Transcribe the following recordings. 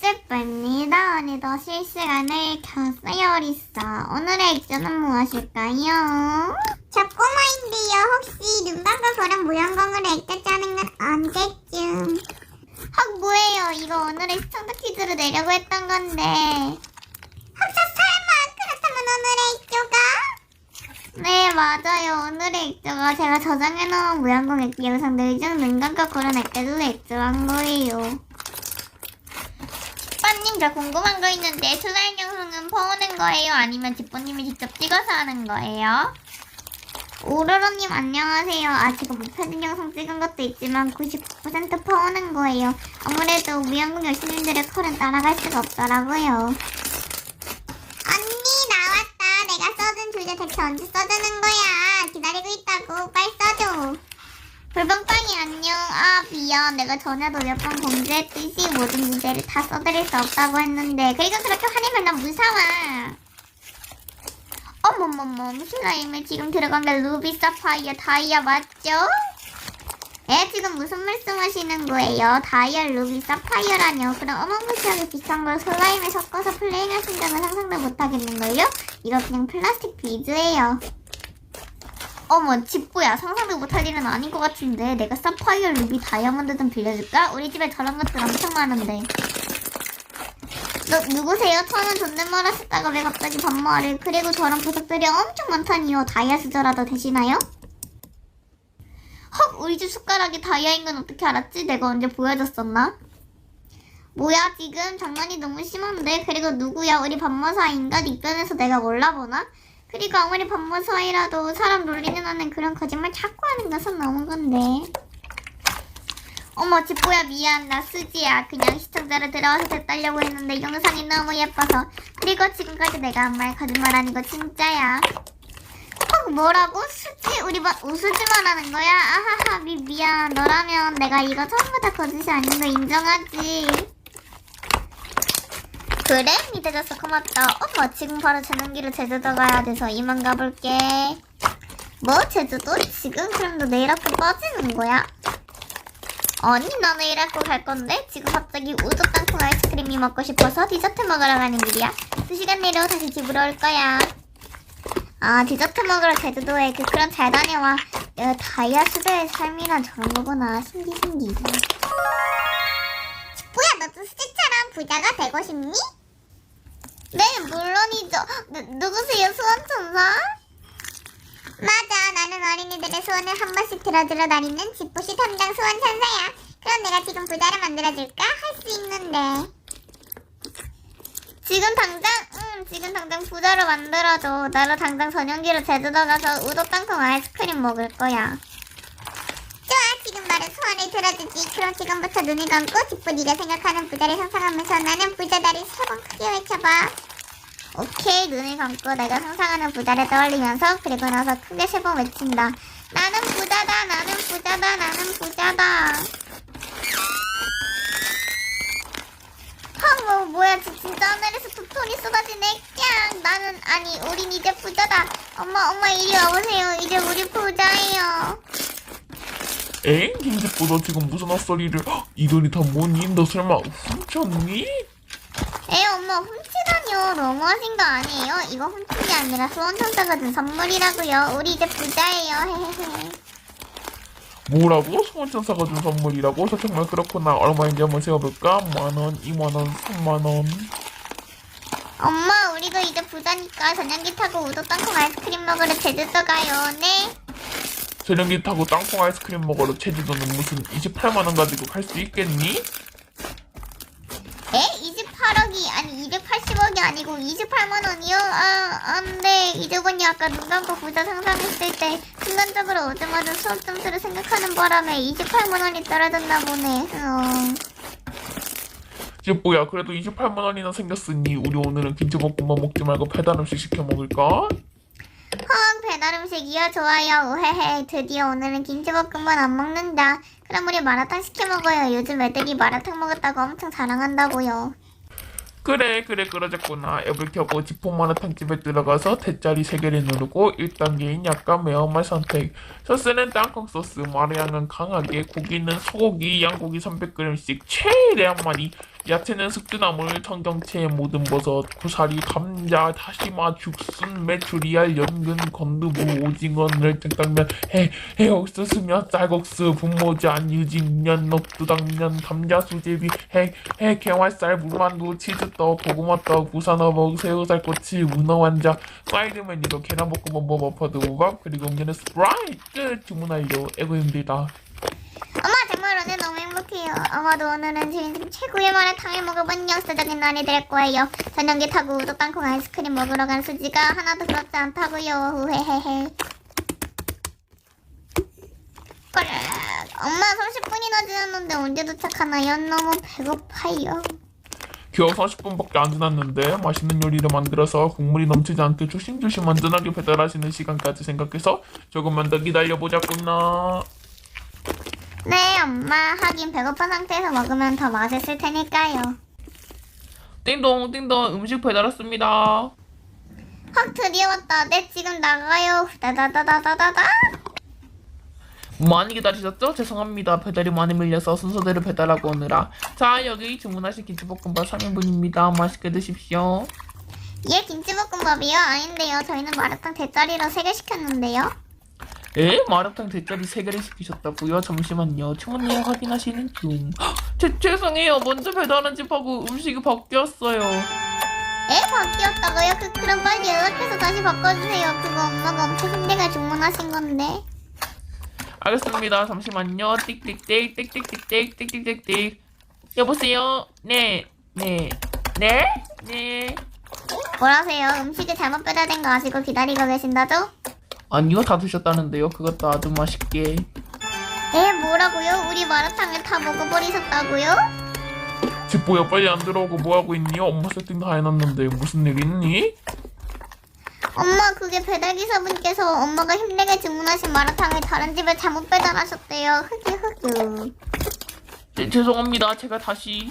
찌뿌입니다. 오늘도 실시간을 켰어요, 리사. 오늘의 액션은 무엇일까요? 저 꼬마인데요. 혹시 눈 그런 모양광으로 액자 짜는 건 언제쯤? 헉, 뭐예요? 이거 오늘의 시청자 퀴즈로 내려고 했던 건데. 혹시 설마 그렇다면 오늘의 액조가? 네, 맞아요. 오늘의 액조가 제가 저장해놓은 모양광 액자 영상들 중 눈 감고 그런 액자도 액조한 거예요. 저 궁금한 거 있는데 슬라임 영상은 퍼오는 거예요? 아니면 집보님이 직접 찍어서 하는 거예요? 오로로님 안녕하세요. 아 제가 무편집 영상 찍은 것도 있지만 99% 퍼오는 거예요. 아무래도 무영국 열심님들의 컬은 따라갈 수가 없더라고요. 언니 나왔다. 내가 써준 주제 대체 언제 써주는 거야? 기다리고 있다고. 빨리 써줘. 불방빵이 안녕. 아 미안. 내가 전에도 몇 번 공지했듯이 모든 문제를 다 써드릴 수 없다고 했는데 그리고 그렇게 화내면 난 무사와. 어머머머 슬라임에 지금 들어간 게 루비 사파이어 다이아 맞죠? 에 지금 무슨 말씀하시는 거예요? 다이아 루비 사파이어라뇨. 그럼 어마무시하게 비싼 걸 슬라임에 섞어서 플레잉하신 적은 상상도 못하겠는걸요? 이거 그냥 플라스틱 비즈예요. 어머 집부야 상상도 못할 일은 아닌 것 같은데 내가 사파이어 루비 다이아몬드 좀 빌려줄까? 우리 집에 저런 것들 엄청 많은데 너 누구세요? 저는 존댓말 하셨다가 왜 갑자기 반말을 그리고 저런 보석들이 엄청 많다니요 다이아 수저라도 되시나요? 헉 우리 집 숟가락이 다이아인 건 어떻게 알았지? 내가 언제 보여줬었나? 뭐야 지금 장난이 너무 심한데 그리고 누구야 우리 반모 사이인가? 닉변에서 내가 몰라보나? 그리고 아무리 반모 사이라도 사람 놀리는 하는 그런 거짓말 자꾸 하는 것은 너무 건데. 어머 집보야 미안. 나 수지야. 그냥 시청자로 들어와서 됐달려고 했는데 영상이 너무 예뻐서. 그리고 지금까지 내가 한 말 거짓말 아니고 진짜야. 헉 뭐라고? 수지 우리 반 우수지만 하는 거야? 아하하 미, 미안. 너라면 내가 이거 전부 다 거짓이 아닌 거 인정하지 그래? 믿어줘서 고맙다 어머 지금 바로 전용기로 제주도 가야 돼서 이만 가볼게 뭐 제주도? 지금? 그럼 너 내일 학교 빠지는 거야? 아니 나 내일 학교 갈 건데 지금 갑자기 우도 땅콩 아이스크림이 먹고 싶어서 디저트 먹으러 가는 길이야 두 시간 내로 다시 집으로 올 거야 아 디저트 먹으러 제주도에 그 그럼 잘 다녀와 야, 다이아 수저의 삶이란 저런 거구나 신기 신기 뭐야 너도 수지처럼 부자가 되고 싶니? 네 물론이죠. 누, 누구세요? 수원천사? 맞아. 나는 어린이들의 소원을 한 번씩 들어주러 다니는 집부시 탐정 소원 천사야. 그럼 내가 지금 부자를 만들어줄까? 할 수 있는데. 지금 당장 응 지금 당장 부자로 만들어줘. 나로 당장 전용기로 제주도 가서 우도 땅콩 아이스크림 먹을 거야. 좋아. 지금 바로 소원을 들어주지. 그럼 지금부터 눈을 감고 집부 네가 생각하는 부자를 상상하면서 나는 부자다를 세번 크게 외쳐봐 오케이 눈을 감고 내가 상상하는 부자를 떠올리면서 그리고 나서 크게 세 번 외친다 나는 부자다 나는 부자다 나는 부자다 헉, 뭐, 뭐야, 지- 진짜 하늘에서 두 톤이 쏟아지네. 깡! 나는, 아니, 우린 이제 부자다. 엄마, 엄마, 이리 와보세요. 이제 우리 부자예요. 엥? 김집보다 지금 무슨 헛소리를 헉, 이 돈이 다 뭐니? 너 설마 훔쳤니? 에, 엄마, 훔 치다뇨. 너무하신 거 아니에요? 이거 훔친 게 아니라 수원천사가 준 선물이라고요. 우리 이제 부자예요. 헤헤헤. 뭐라고? 소원천사가 준 선물이라고? 저 정말 그렇구나 얼마인지 한번 세어볼까? 만원, 이만원, 삼만원 엄마, 우리도 이제 부자니까 전용기 타고 우도 땅콩 아이스크림 먹으러 제주도 가요. 네? 전용기 타고 땅콩 아이스크림 먹으러 제주도는 무슨 28만원 가지고 갈 수 있겠니? 에? 28억이 아니 280억이 아니고 28만 원이요? 아, 안 돼. 이주번이 아까 눈 감고 부자 상상했을 때 순간적으로 어제 맞은 수업 점수를 생각하는 바람에 28만 원이 떨어졌나 보네. 어. 이제 뭐야 그래도 28만원이나 생겼으니 우리 오늘은 김치볶음밥 먹지 말고 배달음식 시켜 먹을까? 헉, 배달 음식이요? 좋아요. 우헤헤. 드디어 오늘은 김치볶음만 안 먹는다. 그럼 우리 마라탕 시켜 먹어요. 요즘 애들이 마라탕 먹었다고 엄청 자랑한다고요. 그래 그래 그러졌구나. 앱을 켜고 지포마라탕집에 들어가서 대짜리 3개를 누르고 1단계인 약간 매운맛 선택. 소스는 땅콩 소스 마라향은 강하게 고기는 소고기 양고기 300g씩 최대 한 마리 야채는 숙주나물, 청경채, 모든 버섯, 고사리, 감자, 다시마, 죽순, 메추리알, 연근, 건두부, 오징어, ner장당면, 해, 해옥수수며 쌀국수, 분모자, 유직면, 녹두당면, 감자, 수제비, 해, 해, 개활살, 물만두, 치즈떡, 고구마떡, 부산어묵, 새우살꼬치, 문어완자, 사이드 메뉴로 계란볶음밥, 버퍼두부밥, 그리고 음료는 스프라이트 주문하려 애고 힘들다. 오늘 너무 행복해요. 아마도 오늘은 지금 최고의 마라탕을 먹어본 역사적인 날이 될 거예요. 전용기 타고 우도 땅콩 아이스크림 먹으러 간 수지가 하나도 부럽지 않다고요. 후헤헤헤. 엄마 30분이나 지났는데 언제 도착하나요? 너무 배고파요. 겨우 40분밖에 안 지났는데 맛있는 요리를 만들어서 국물이 넘치지 않게 조심조심 안전하게 배달하시는 시간까지 생각해서 조금만 더 기다려보자꾸나. 네, 엄마. 하긴 배고픈 상태에서 먹으면 더 맛있을 테니까요. 띵동 띵동 음식 배달 왔습니다. 헉, 드디어 왔다. 네, 지금 나가요. 다다다다다다다. 많이 기다리셨죠? 죄송합니다. 배달이 많이 밀려서 순서대로 배달하고 오느라. 자 여기 주문하신 김치볶음밥 3인분입니다. 맛있게 드십시오. 얘 김치볶음밥이요? 아닌데요. 저희는 마라탕 대짜리로 3개 시켰는데요. 에? 마라탕 대짜리 3개를 시키셨다고요? 잠시만요. 주문 내용 확인하시는 중. 헉, 죄, 죄송해요. 먼저 배달한 집하고 음식이 바뀌었어요. 에? 바뀌었다고요? 그, 그럼 빨리 연락해서 다시 바꿔주세요. 그거 엄마가 엄청 힘들게 주문하신 건데. 알겠습니다. 잠시만요. 띡띡띡 띡띡띡 띡띡띡 여보세요. 네, 네, 네, 네. 뭐라세요? 음식이 잘못 배달된 거 아시고 기다리고 계신다죠? 아니요, 다 드셨다는데요. 그것도 아주 맛있게. 에? 뭐라고요? 우리 마라탕을 다 먹어버리셨다고요? 집보야 빨리 안 들어오고 뭐 하고 있니? 엄마 세팅 다 해놨는데 무슨 일 있니? 엄마 그게 배달기사분께서 엄마가 힘들게 주문하신 마라탕을 다른 집에 잘못 배달하셨대요. 흑유 흑유. 네, 죄송합니다. 제가 다시.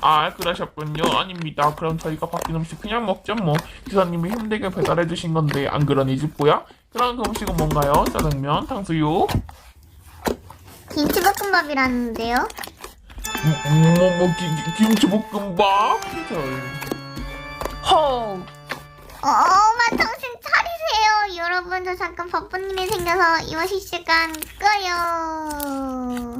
아, 그러셨군요. 아닙니다. 그럼 저희가 바뀐 음식 그냥 먹죠 뭐. 기사님이 힘들게 배달해 주신 건데 안 그러니 집보야? 그럼 그 음식은 뭔가요? 짜장면, 탕수육, 김치 볶음밥이라는데요? 뭐, 뭐, 뭐 기, 기- 김치 볶음밥? 절. 허. 어, 엄마 정신 차리세요. 여러분 저 잠깐 바쁜 일이 생겨서 이것이 시간 꺼요.